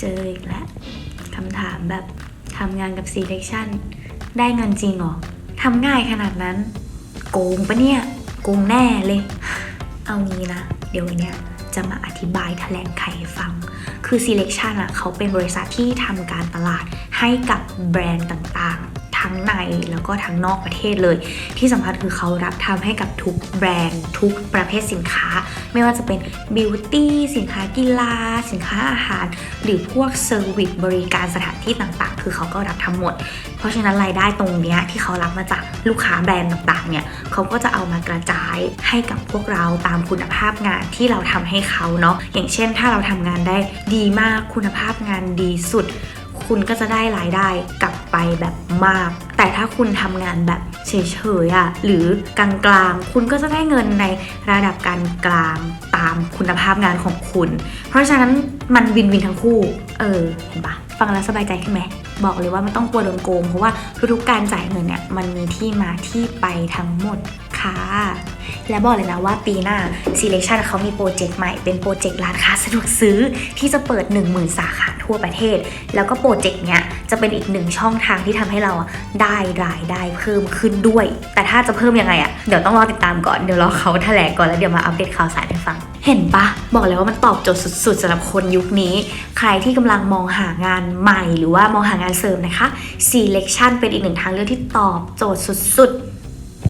เจออีกแล้วคำถามแบบทำงานกับ selection ได้เงินจริงหรอทำง่ายขนาดนั้น โกงปะเนี่ยโกงแน่เลย เอางี้นะ เดี๋ยวเนี้ยจะมาอธิบายแถลงไขให้ฟัง คือ selection อะเขาเป็นบริษัทที่ทำการตลาดให้กับแบรนด์ต่าง ทั้งในแล้วก็ทั้งนอกประเทศเลย ที่สำคัญคือเขารับทำให้กับทุกแบรนด์ทุกประเภทสินค้า ไม่ว่าจะเป็นบิวตี้สินค้ากีฬา สินค้าอาหาร หรือพวกเซอร์วิสบริการสถานที่ต่างๆ คือเขาก็รับทำหมด เพราะฉะนั้นรายได้ตรงนี้ที่เขารับมาจากลูกค้าแบรนด์ต่างๆเนี่ยเขาก็จะเอามากระจายให้กับพวกเราตามคุณภาพงานที่เราทำให้เขาเนาะอย่างเช่น ถ้าเราทำงานได้ดีมากคุณภาพงานดีสุด คุณก็จะได้รายได้กลับไปแบบมาก แต่ถ้าคุณทำงานแบบเฉยๆอะ่ะหรือกลางๆ คุณก็จะได้เงินในระดับการกลางตามคุณภาพงานของคุณ เพราะฉะนั้นมันวินวินทั้งคู่ เออ เห็นปะฟังแล้วสบายใจขึ้นไหม บอกเลยว่ามันต้องกลัวโดนโกง เพราะว่าทุกๆการจ่ายเงินเนี่ยมันมีที่มาที่ไปทั้งหมด ค่ะ และบอกเลยนะว่าปีหน้า Selection เขามีโปรเจกต์ใหม่เป็นโปรเจกต์ร้านค้าสะดวกซื้อ ที่จะเปิด 10,000 สาขาทั่วประเทศ แล้วก็โปรเจกต์เนี้ยจะเป็นอีกหนึ่งช่องทางที่ทำให้เราได้รายได้เพิ่มขึ้นด้วย แต่ถ้าจะเพิ่มยังไงอะเดี๋ยวต้องรอติดตามก่อนเดี๋ยวรอเขาแถลงก่อนแล้วเดี๋ยวมาอัปเดตข่าวสารให้ฟังเห็นปะบอกเลยว่ามันตอบโจทย์สุดๆสำหรับคนยุคนี้ ใครที่กำลังมองหางานใหม่หรือว่ามองหางานเสริมนะคะ Selection เป็นอีกหนึ่งทางเลือกที่ตอบโจทย์สุดๆ